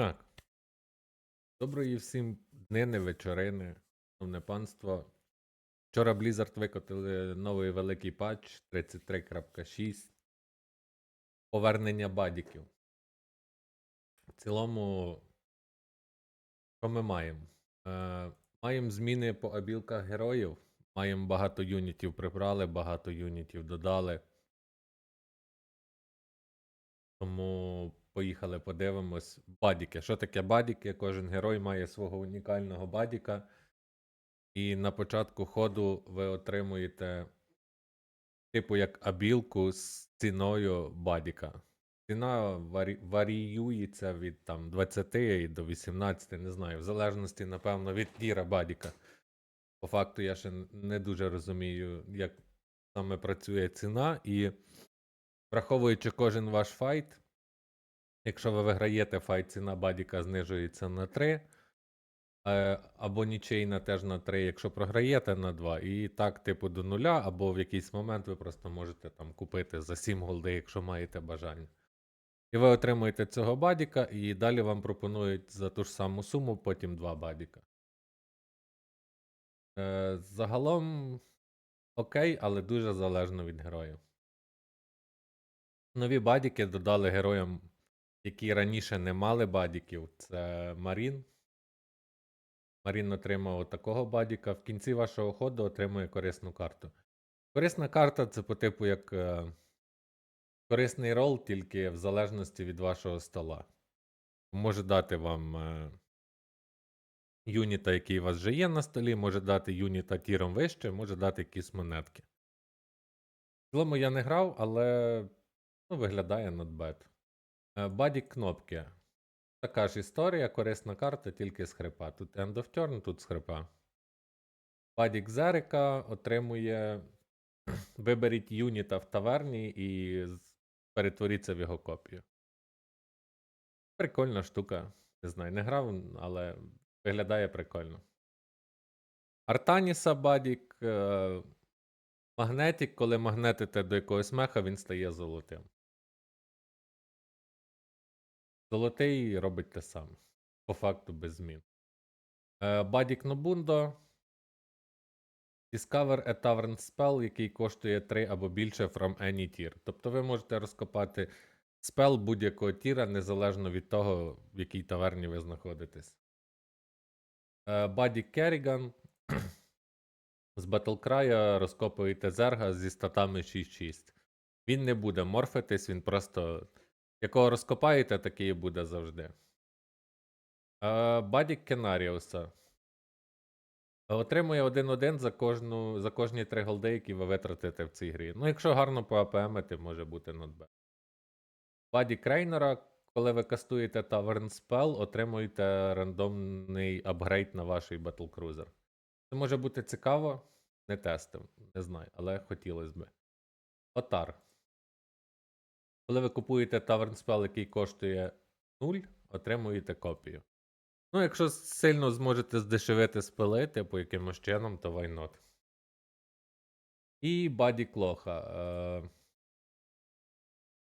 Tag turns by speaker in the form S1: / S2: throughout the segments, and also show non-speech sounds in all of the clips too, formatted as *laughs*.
S1: Так. Доброї всім днини, вечорини, шановне панство. Вчора Blizzard викотили новий великий патч 33.6. Повернення бадіків. В цілому, що ми маємо? Е, маємо зміни по абілках героїв. Маємо багато юнітів прибрали, багато юнітів додали. Тому поїхали, подивимось. Бадіки. Що таке бадіки? Кожен герой має свого унікального бадіка. І на початку ходу ви отримуєте, типу, як абілку з ціною бадіка. Ціна варі... варіюється від там 20 і до 18, не знаю, в залежності, напевно, від тіра бадіка. По факту, я ще не дуже розумію, як саме працює ціна, і враховуючи кожен ваш файт, якщо ви виграєте файт, ціна бадіка знижується на 3. Е, або нічийна теж на 3, якщо програєте на 2. І так, типу, до нуля, або в якийсь момент ви просто можете там купити за 7 голди, якщо маєте бажання. І ви отримуєте цього бадіка, і далі вам пропонують за ту ж саму суму потім 2 бадіка. Е, загалом окей, але дуже залежно від героїв. Нові бадіки додали героям, які раніше не мали бадіків. Це Марін. Марін отримав такого бадіка. В кінці вашого ходу отримує корисну карту. Корисна карта це по типу як е, корисний рол, тільки в залежності від вашого стола. Може дати вам е, юніта, який у вас вже є на столі, може дати юніта тіром вище, може дати якісь монетки. В цілому я не грав, але ну, виглядає not Е, Бадік кнопки. Така ж історія, корисна карта, тільки з хрипа. Тут End of Turn, тут з хрипа. Бадік Зерика отримує. *clears throat* Виберіть юніта в таверні і перетворіться в його копію. Прикольна штука. Не знаю, не грав, але виглядає прикольно. Артаніса Бадік. е, Магнетик, коли магнетите до якогось меха, він стає золотим. Золотий робить те саме. По факту без змін. Е, Бадік Нобундо. Discover a Tavern Spell, який коштує 3 або більше from any tier. Тобто ви можете розкопати спел будь-якого тіра, незалежно від того, в якій таверні ви знаходитесь. Е, Бадік Керріган. З Battlecry розкопуєте зерга зі статами 6-6. Він не буде морфитись, він просто. Якого розкопаєте, такий буде завжди. Е, Бадік Кенаріуса. Отримує 1-1 за кожну, за кожні 3 голди, які ви витратите в цій грі. Ну, якщо гарно по АПМити, може бути not. Баді Крейнера, коли ви кастуєте Tavern Spell, отримуєте рандомний апгрейд на ваш Battlecruiser. Це може бути цікаво, не тестив, не знаю, але хотілося б. Отар. Коли ви купуєте Tavern Spell, який коштує 0, отримуєте копію. Ну, якщо сильно зможете здешевити спели, типу якимось чином, то why not. І Баді Клоха. Е,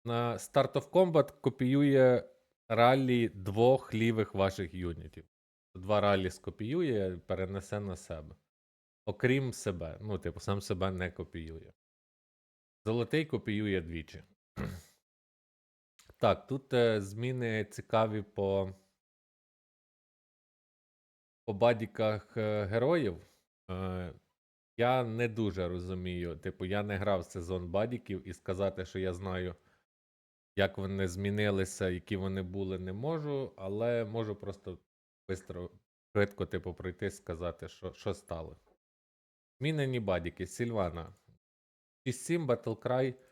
S1: на Start of Combat копіює раллі двох лівих ваших юнітів. Два раллі скопіює, перенесе на себе. Окрім себе. Ну, типу, сам себе не копіює. Золотий копіює двічі. Так, тут е, зміни цікаві по по бадіках е, героїв. Е, я не дуже розумію. Типу, я не грав сезон бадіків і сказати, що я знаю, як вони змінилися, які вони були, не можу, але можу просто швидко, швидко типу, пройти сказати, що, що стало. Змінені бадіки. Сільвана. 6-7 Battlecry.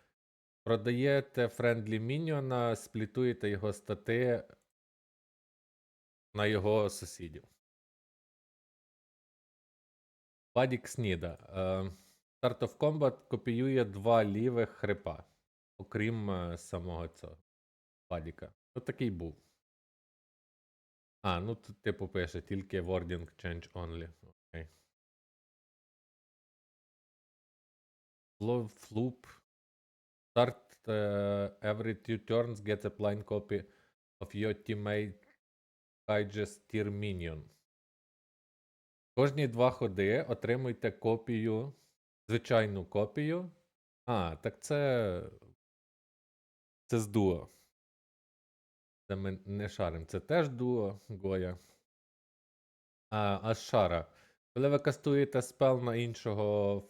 S1: Продаєте френдлі міньйона, сплітуєте його стати на його сусідів. Бадік Сніда. Е, Start of Combat копіює два лівих хрипа, окрім е, самого цього Бадіка. Ось такий був. А, ну тут типу пише тільки wording change only. Окей. Floop. Start uh, every two turns, get a blind copy of your teammate Kaiges Tier Minion. Кожні два ходи отримуйте копію, звичайну копію. А, так це. Це з дуо. Це ми не шарим. Це теж дуо Гоя. А, а шара. Коли ви кастуєте спел на іншого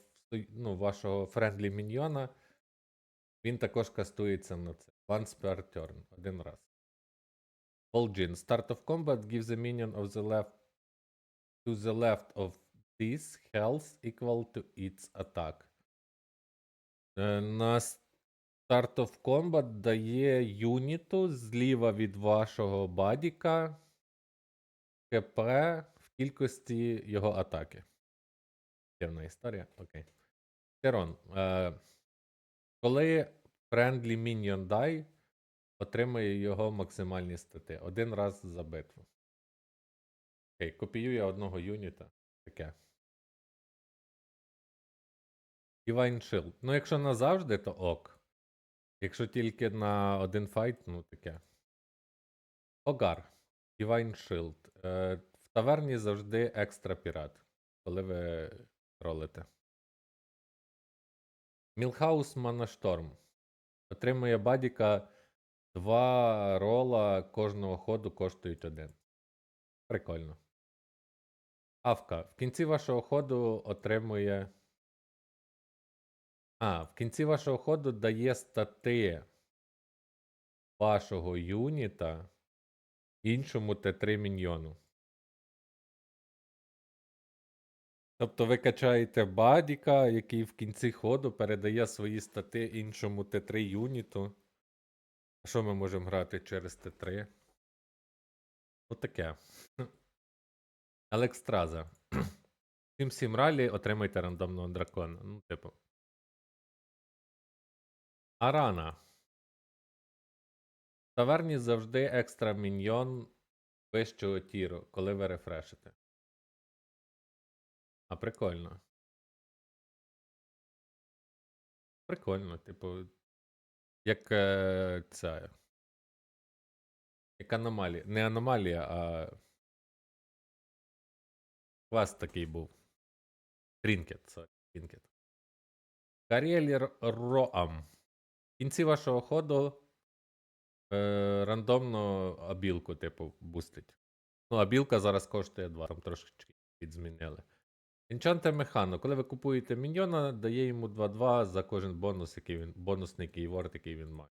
S1: ну, вашого френдлі міньйона, він також кастується на це. Once per turn. Один раз. Vol'jin. Start of combat gives a minion of the left to the left of this health equal to its attack. Е, На Start of Combat дає юніту зліва від вашого бадіка КП в кількості його атаки. Дивна історія. Окей. Терон. Е, коли Friendly Minion Die отримує його максимальні стати. Один раз за битву. Окей, копіює одного юніта. Таке. Divine Shield. Ну, якщо назавжди, то ок. Якщо тільки на один файт, ну таке. Огар. Divine Shield. Е, в таверні завжди екстра пірат, коли ви ролите. Мілхаус Манашторм. Отримує бадіка. Два рола кожного ходу коштують один. Прикольно. Авка. В кінці вашого ходу отримує. А, в кінці вашого ходу дає стати вашого юніта іншому Т3 міньйону. Тобто ви качаєте бадіка, який в кінці ходу передає свої стати іншому Т3 юніту. А що ми можемо грати через Т3? Отаке. Алекстраза. Всім всім ралі отримайте рандомного дракона. Ну, типу. Арана. В таверні завжди екстра міньйон вищого тіру, коли ви рефрешите. А прикольно. Прикольно, типу. Як е, ця. Як аномалія. Не аномалія, а. Квест такий був. Трінкет, сорі, трінкет. Каріелі Роам. В кінці вашого ходу е, рандомно абілку, типу, бустить. Ну, абілка зараз коштує 2, там трошечки підзмінили. Enchante Механо. Коли ви купуєте міньйона, дає йому 2-2 за кожен бонус, який він, бонусний кейворд, який він має.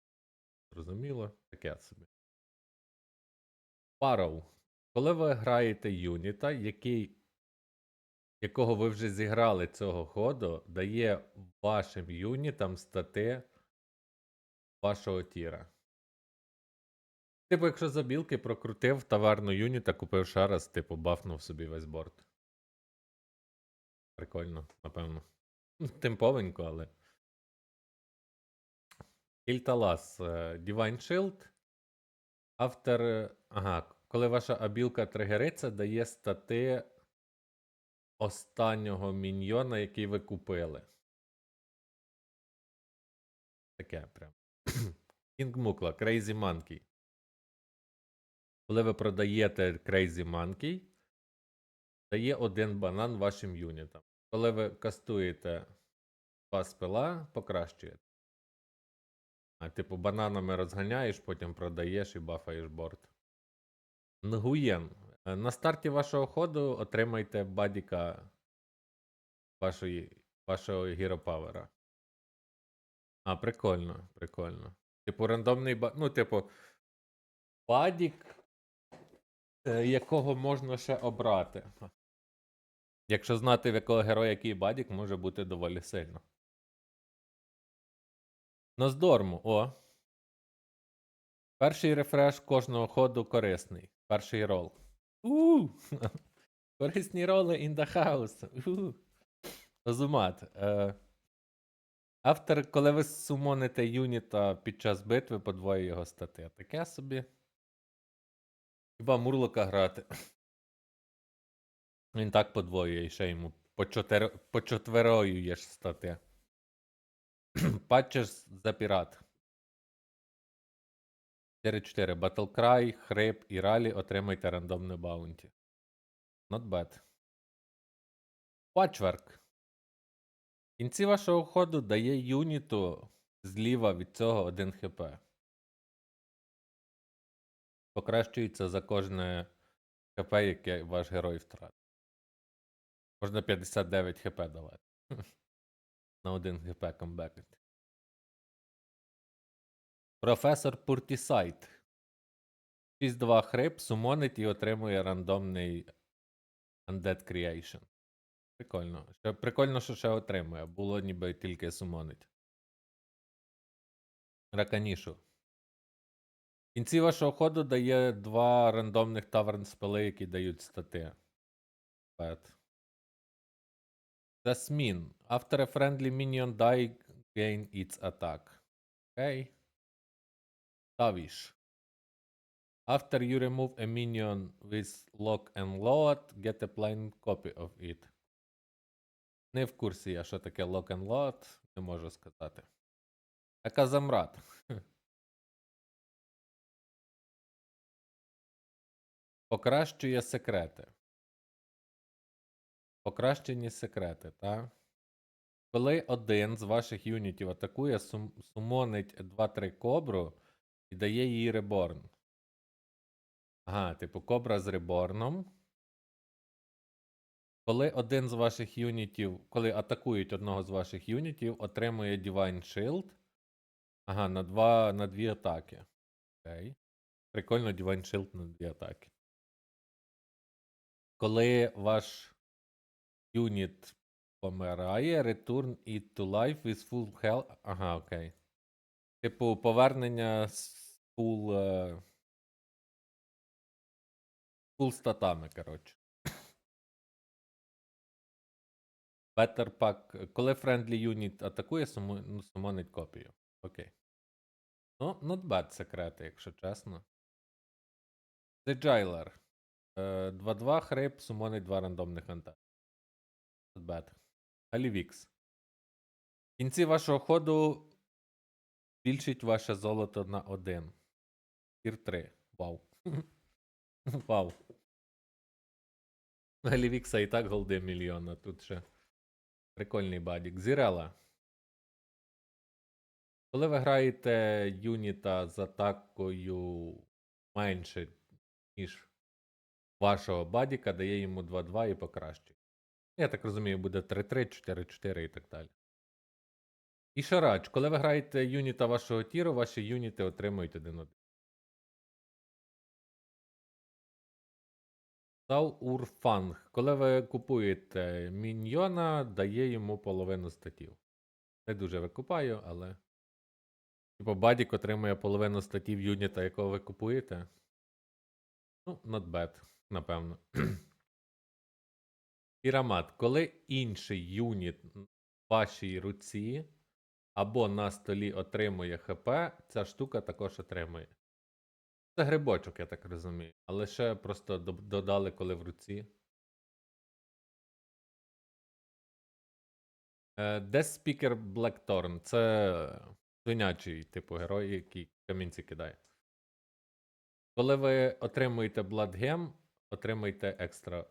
S1: Зрозуміло? Таке собі. Пароу. Коли ви граєте юніта, який, якого ви вже зіграли цього ходу, дає вашим юнітам стати вашого тіра. Типу, якщо за білки прокрутив таверну юніта, купив раз, типу, бафнув собі весь борт. Прикольно, напевно. *laughs* Темповенько, але. Ільталас. е, Divine Shield. Автор. е, Ага, коли ваша абілка тригериться, дає стати останнього міньйона, який ви купили. Таке прям. *clears throat* Кінг Мукла, Crazy Monkey. Коли ви продаєте Crazy Monkey, дає один банан вашим юнітам. Коли ви кастуєте два спила, покращуєте. А, типу, бананами розганяєш, потім продаєш і бафаєш борт. Нгуєн. Е, На старті вашого ходу отримайте бадіка вашої, вашого гіропавера. А, прикольно, прикольно. Типу, рандомний ба. Ну, типу, бадік, е, якого можна ще обрати. Якщо знати, в якого героя який бадік, може бути доволі сильно. Наздорму, о. Перший рефреш кожного ходу корисний. Перший рол. У! *laughs* Корисні роли in the house. У! Розумат. Е, автор, коли ви сумоните юніта під час битви, подвоює його стати. Таке собі. Хіба Мурлока грати. Він так подвоює ще йому почотер... почотвероюєш стати. *clears throat* Патчеш за пірат. 4-4. Battlecry, Хрип і Ралі отримайте рандомне баунті. Not bad. Пачверк. В кінці вашого ходу дає юніту зліва від цього 1 хп. Покращується за кожне хп, яке ваш герой втратив. Можна 59 хп давати. *laughs* На 1 хп комбекати. Професор Пуртісайт. 6-2 хрип, сумонить і отримує рандомний Undead Creation. Прикольно. Ще, прикольно, що ще отримує. Було ніби тільки сумонить. Раканішу. В кінці вашого ходу дає два рандомних таверн спели, які дають стати. Пет. Жасмін. After a friendly minion die, gain its attack. Окей. Тавіш. After you remove a minion with lock and load, get a plain copy of it. Не в курсі я, що таке lock and load, не можу сказати. А Казамрат. Покращує секрети. Покращені секрети, так? Коли один з ваших юнітів атакує, сум- сумонить 2-3 кобру і дає їй реборн. Ага, типу кобра з реборном. Коли один з ваших юнітів, коли атакують одного з ваших юнітів, отримує Divine Shield. Ага, на, два, на дві атаки. Окей. Прикольно Divine Shield на дві атаки. Коли ваш юніт помирає, return it to life with full health. Ага, окей. Типу, повернення з full. е, Full статами, коротше. Better Pack. Коли friendly unit атакує, ну, сумонить копію. Окей. Ну, not bad секрети, якщо чесно. The Jailer. Е, 2-2 хрип, сумонить 2 рандомних анта. Not. Алівікс. В кінці вашого ходу збільшить ваше золото на 1. Тір 3. Вау. *laughs* Вау. Галівікса і так голди мільйона. Тут ще прикольний бадік. Зірела. Коли ви граєте юніта з атакою менше, ніж вашого бадіка, дає йому 2-2 і покращує. Я так розумію, буде 3-3, 4-4 і так далі. І Шарач. Коли ви граєте юніта вашого тіру, ваші юніти отримують 1-1. Тау Урфанг. Коли ви купуєте міньйона, дає йому половину статів. Не дуже викупаю, але. Типу, Бадік отримує половину статів юніта, якого ви купуєте. Ну, not bad, напевно. Пірамат. Коли інший юніт в вашій руці або на столі отримує ХП, ця штука також отримує. Це грибочок, я так розумію. Але ще просто до- додали, коли в руці. Е, Speaker Blackthorn. Це свинячий типу герой, який камінці кидає. Коли ви отримуєте Bloodgem, отримуєте екстра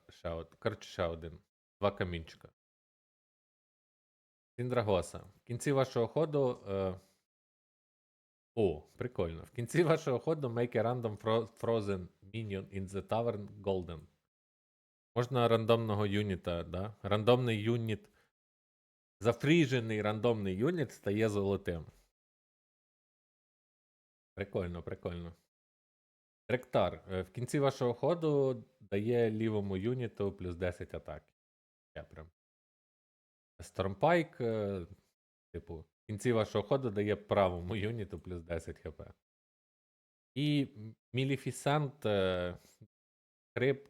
S1: ще один. Два камінчика. Сіндрагоса. В кінці вашого ходу. Е... О, прикольно. В кінці *laughs* вашого ходу make a random frozen minion in the tavern golden. Можна рандомного юніта, да? Рандомний юніт. Зафріжений рандомний юніт стає золотим. Прикольно, прикольно. Ректар. е, В кінці вашого ходу дає лівому юніту плюс 10 атаки. Я прям. Стормпайк, е, типу, в кінці вашого ходу дає правому юніту плюс 10 хп. І Міліфісент крип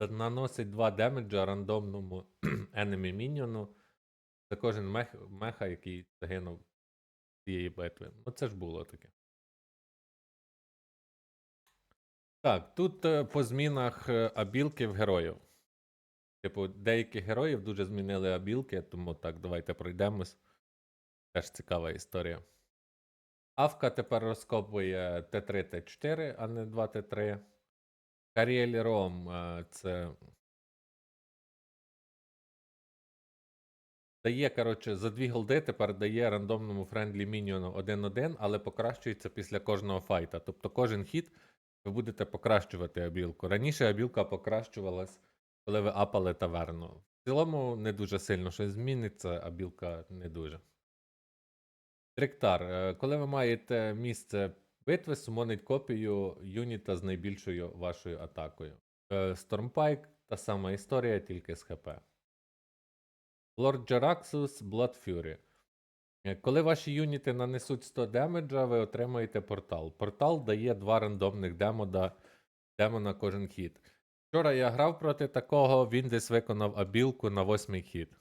S1: наносить 2 демеджа рандомному *clears throat* enemy міньйону за кожен мех, меха, який загинув з цієї битви. Ну це ж було таке. Так, тут е, по змінах е, абілки в героїв. Типу, деяких героїв дуже змінили абілки, тому так, давайте пройдемось. Теж цікава історія. Авка тепер розкопує Т3, Т4, а не 2 Т3. Каріель Ром е, це. Дає, коротше, за дві голди тепер дає рандомному френдлі мініону 1-1, але покращується після кожного файта. Тобто кожен хід ви будете покращувати абілку. Раніше абілка покращувалась, коли ви апали таверну. В цілому не дуже сильно щось зміниться, а білка не дуже. Тріктар. е, Коли ви маєте місце битви, сумонить копію юніта з найбільшою вашою атакою. Е, Стормпайк та сама історія, тільки з ХП. Лорд Джараксус Blood Fury. Е, Коли ваші юніти нанесуть 100 демеджа, ви отримаєте портал. Портал дає два рандомних демода, демона кожен хід. Вчора я грав проти такого, він десь виконав абілку на восьмий хід.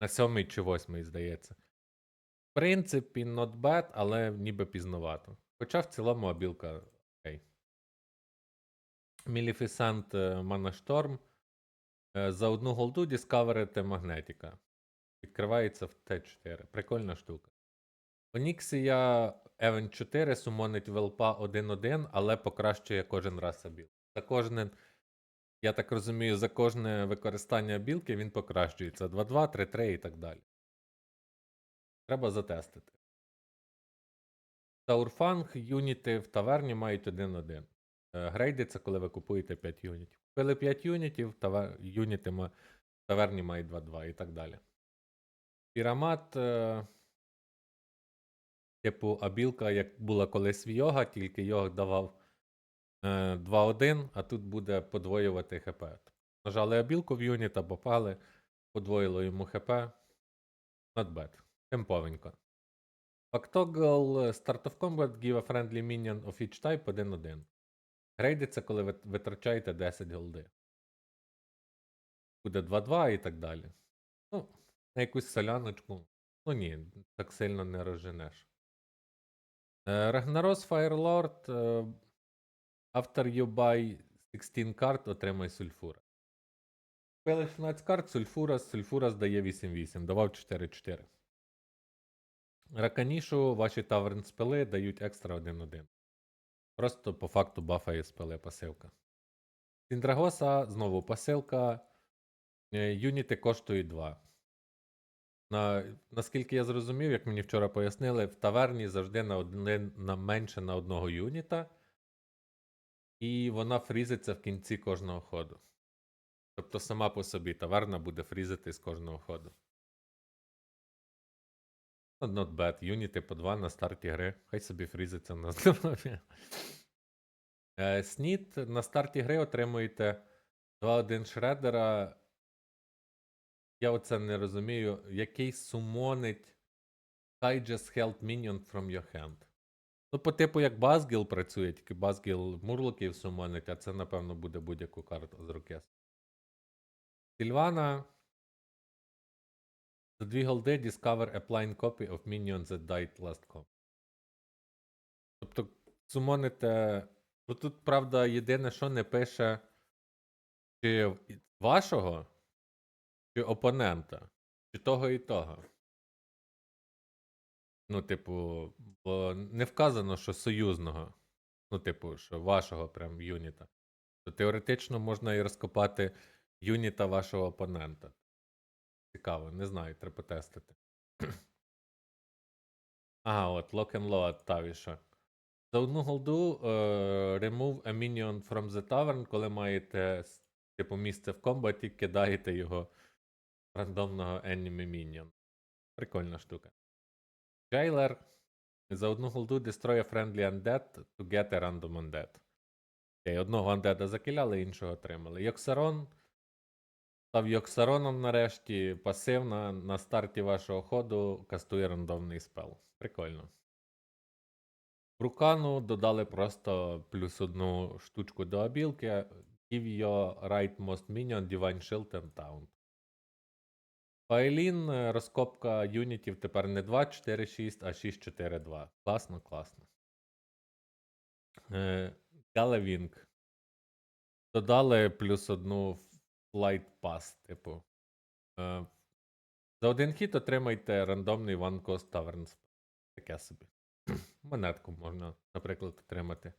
S1: На сьомий чи восьмий, здається. В принципі, not bad, але ніби пізновато. Хоча в цілому абілка окей. Міліфісант Манашторм. Е, За одну голду діскаверити магнетіка. Відкривається в Т4. Прикольна штука. Оніксія Event 4 сумонить велпа 1-1, але покращує кожен раз абіл. За кожне, я так розумію, за кожне використання білки він покращується 2-2, 3-3 і так далі. Треба затестити. Таурфанг юніти в таверні мають 1-1. Е, Грейдиться, коли ви купуєте 5 юнітів. Купили 5 юнітів, тавер... юніти в таверні мають 2-2 і так далі. Пірамат. Е... Типу, абілка, як була колись в йога, тільки йог давав 2-1, а тут буде подвоювати ХП. Нажали абілку в юніта, попали, подвоїло йому ХП. Not bad. Темповенько. Octoggle Start of Combat give a friendly minion of each type 1-1. Грейдиться, коли ви витрачаєте 10 голди. Буде 2-2 і так далі. Ну, на якусь соляночку. Ну ні, так сильно не розженеш. Е, Рагнарос Firelord. After you buy 16 карт, отримай сульфура. Купили 16 карт, сульфура, сульфура здає 8-8, давав 4-4. Раканішу ваші таверн спели дають екстра 1-1. Просто по факту бафає спели пасивка. Сіндрагоса знову посилка. Е, Юніти коштують 2. На, наскільки я зрозумів, як мені вчора пояснили, в таверні завжди на, один, на менше на одного юніта. І вона фрізиться в кінці кожного ходу. Тобто сама по собі таверна буде фрізити з кожного ходу. Ну, Not bad. Юніти по 2 на старті гри. Хай собі фрізиться на здоров'я. *laughs* Снід на старті гри отримуєте 2-1 шредера. Я оце не розумію, який сумонить Digest Health Minion from your hand. Ну, по типу, як Базгіл працює, тільки Базгіл мурлоків сумонить, а це, напевно, буде будь-яку карту з руки. Сільвана. За дві голди discover a blind copy of minion that died last combat. Тобто, сумоните. Ну тут, правда, єдине, що не пише, чи вашого, чи опонента, чи того і того. Ну, типу, бо не вказано, що союзного. Ну, типу, що вашого прям юніта. То теоретично можна і розкопати юніта вашого опонента. Цікаво, не знаю, треба тестити. *clears throat* Ага, от, lock and load Тавіша. За одну голду е, remove a minion from the tavern, коли маєте типу місце в комбаті, кидаєте його рандомного enemy minion. Прикольна штука. Jailer. За одну голду destroy a friendly undead to get a random undead. Окей, одного андеда закиляли, іншого отримали. Йоксарон. Став Йоксароном нарешті. Пасивна на старті вашого ходу кастує рандомний спел. Прикольно. Рукану додали просто плюс одну штучку до абілки. Give your right most minion Divine Shield and Taunt. Файлін, е, розкопка юнітів тепер не 2, 4, 6, а 6, 4, 2. Класно, класно. Е, Галевінг. Додали плюс одну Flight Pass, типу. Е, за один хід отримайте рандомний One Cost Tavern. Таке собі. *clears throat* Монетку можна, наприклад, отримати.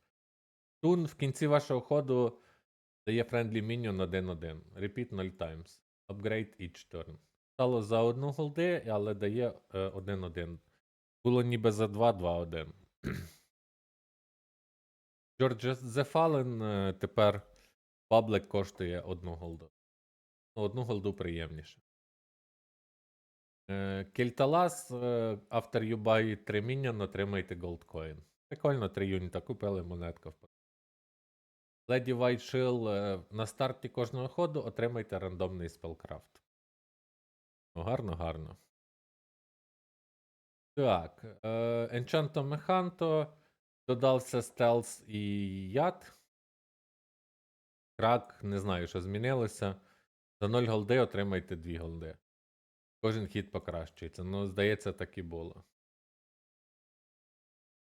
S1: Тун в кінці вашого ходу дає friendly minion 1-1. Repeat 0 times. Upgrade each turn. Стало за одну голди, але дає е, 1-1. Було ніби за 2-2-1. *clears throat* George The Fallen е, тепер паблик коштує одну голду. Ну, одну голду приємніше. Е, Кельталас, е, after you 3 minion, отримаєте gold coin. Прикольно, 3 юніта купили. Lady White Shield е, на старті кожного ходу отримайте рандомний спелкрафт. Ну, гарно, гарно. Так. Е, Enchanto Mechanto. Додався стелс і яд. Крак, не знаю, що змінилося. За 0 голди отримайте 2 голди. Кожен хід покращується. Ну, здається, так і було.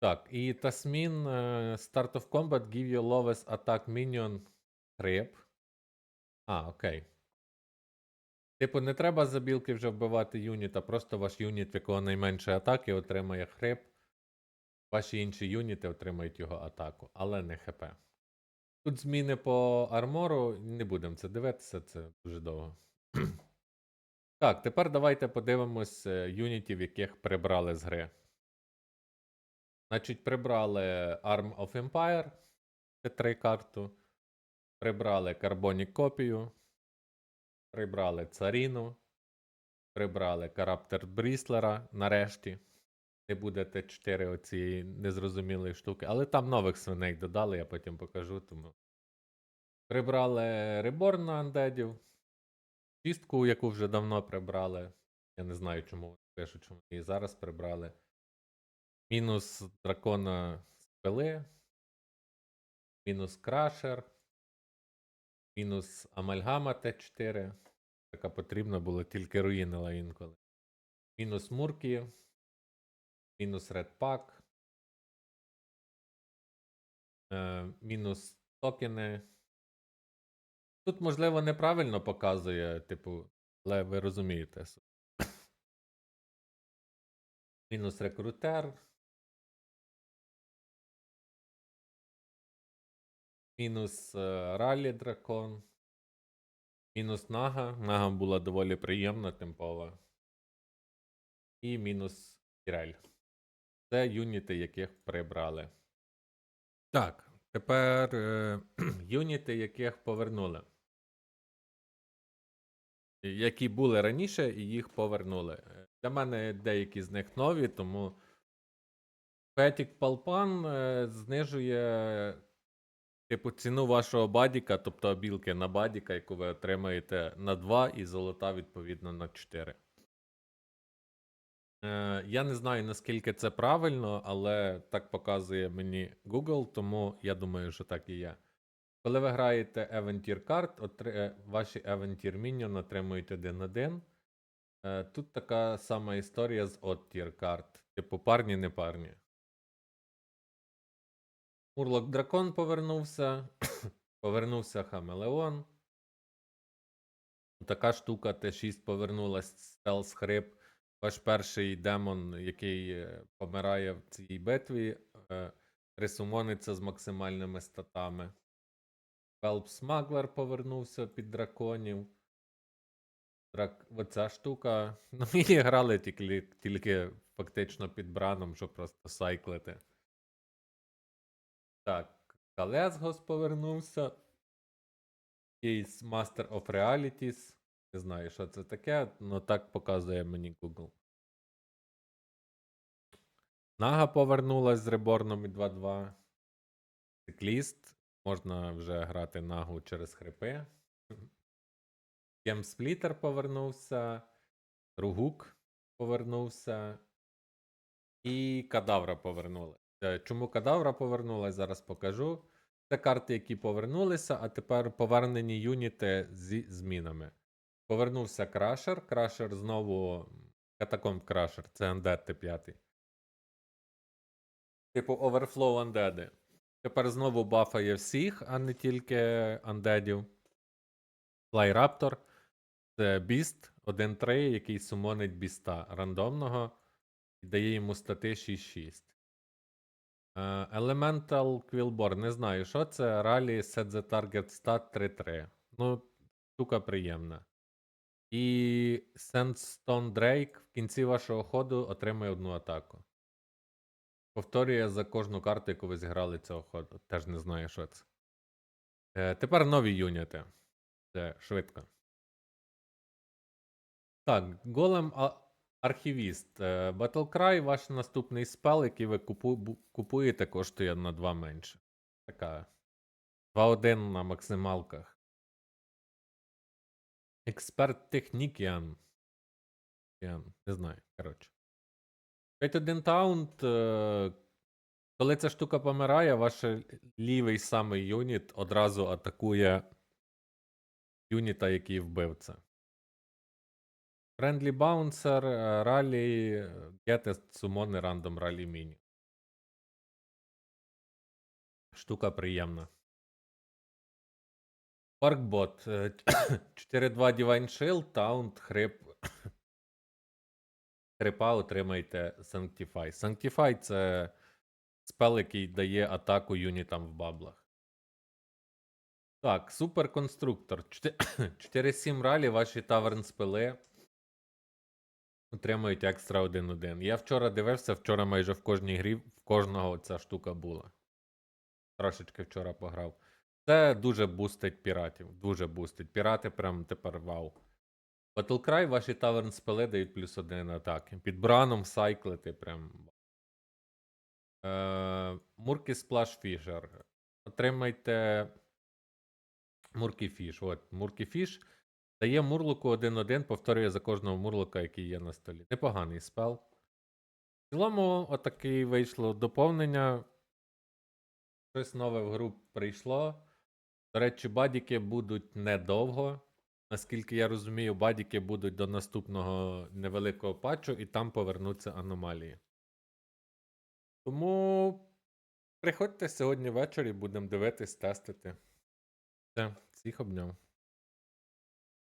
S1: Так, і Тасмін е, Start of Combat give you lowest attack minion Хрип. А, окей. Типу, не треба за білки вже вбивати юніта, просто ваш юніт, в якого найменше атаки, отримає хрип. Ваші інші юніти отримають його атаку, але не ХП. Тут зміни по армору, не будемо це дивитися, це дуже довго. *clears throat* так, тепер давайте подивимось е, юнітів, яких прибрали з гри. Значить, прибрали Arm of Empire, це три карту. Прибрали Carbonic копію. Прибрали Царіну. Прибрали Караптер Бріслера нарешті. Не буде Т4 оцієї незрозумілої штуки. Але там нових свиней додали, я потім покажу. Тому. Прибрали Reborn на андедів. Чистку, яку вже давно прибрали. Я не знаю, чому вони пишуть, чому її зараз прибрали. Мінус дракона спили. Мінус крашер. Мінус амальгама Т4. Яка потрібна була, тільки руїнила інколи. Мінус мурки. Мінус редпак. Е, мінус токени. Тут, можливо, неправильно показує, типу, але ви розумієте. *coughs* Мінус рекрутер. Мінус е, ралі дракон. Мінус нага. Нага була доволі приємна, темпова. І мінус Кірель. Це юніти, яких прибрали. Так, тепер е, *clears throat* юніти, яких повернули. Які були раніше, і їх повернули. Е, Для мене деякі з них нові, тому Петік Палпан е, знижує типу ціну вашого бадіка, тобто обілки на бадіка, яку ви отримаєте на 2 і золота відповідно на 4. Е, я не знаю, наскільки це правильно, але так показує мені Google, тому я думаю, що так і є. Коли ви граєте Aventір карт, отри... е, ваші Aventір Minion отримують 1-1. Е, Тут така сама історія з Odd карт. Типу парні, не парні. Урлок Дракон повернувся. *coughs* повернувся Хамелеон. Така штука Т6 повернулась Стелс Хрип. Ваш перший демон, який е, помирає в цій битві, е, присумониться з максимальними статами. Велп Смаглер повернувся під драконів. Драк... Оця штука. *laughs* Ну, її грали тільки, тільки фактично під браном, щоб просто сайклити. Так, Калесгос повернувся. Кейс Master of Realities. Не знаю, що це таке, але так показує мені Google. Нага повернулась з реборном і 2-2. Цикліст. Можна вже грати нагу через хрипи. Гемсплітер повернувся. Ругук повернувся. І кадавра повернули. Е, Чому кадавра повернулась, зараз покажу. Це карти, які повернулися, а тепер повернені юніти зі змінами. Повернувся крашер. Крашер знову. Катакомб крашер. Це Undead Т5. Типу Overflow Undead. Тепер знову бафає всіх, а не тільки андедів. Флайраптор. Це біст 1-3, який сумонить біста рандомного і дає йому стати 6-6. Е, Elemental Quillbor, не знаю, що це. Rally Set the Target Stat 3-3. Ну, штука приємна. І Sandstone Drake в кінці вашого ходу отримує одну атаку. Повторює за кожну карту, яку ви зіграли цього ходу. Теж не знаю, що це. Е, тепер нові юніти. Це швидко. Так, голем архівіст. Е, Battlecry ваш наступний спел, який ви купу- купуєте, коштує на 2 менше. Така. 2-1 на максималках. Експерт Технікіан. Не знаю, коротше. 5-1 таунт. е, Коли ця штука помирає, ваш лівий самий юніт одразу атакує юніта, який вбив це. Friendly Bouncer, е, Rally, е, Get a Summon Random Rally Mini. Штука приємна. Паркбот. *coughs* е, 4-2 Divine Shield, Taunt, Хрип. Хрипа отримайте Sanctify. Sanctify це спел, який дає атаку юнітам в баблах. Так, суперконструктор. 4-7 *coughs* ралі, ваші таверн спели отримують екстра 1-1. Я вчора дивився, вчора майже в кожній грі в кожного ця штука була. Трошечки вчора пограв. Це дуже бустить піратів. Дуже бустить. Пірати прям тепер вау. Battlecry ваші таверн спели дають плюс один атаки. Під браном сайклити прям. Е, Муркі Сплаш Фішер. Отримайте Муркі Фіш. От, Муркі Фіш дає мурлоку 1-1, повторює за кожного мурлока, який є на столі. Непоганий спел. В цілому, отакий вийшло доповнення. Щось нове в гру прийшло. До речі, бадіки будуть недовго. Наскільки я розумію, бадіки будуть до наступного невеликого патчу, і там повернуться аномалії. Тому приходьте сьогодні ввечері, будемо дивитись, тестити. Все, всіх обняв.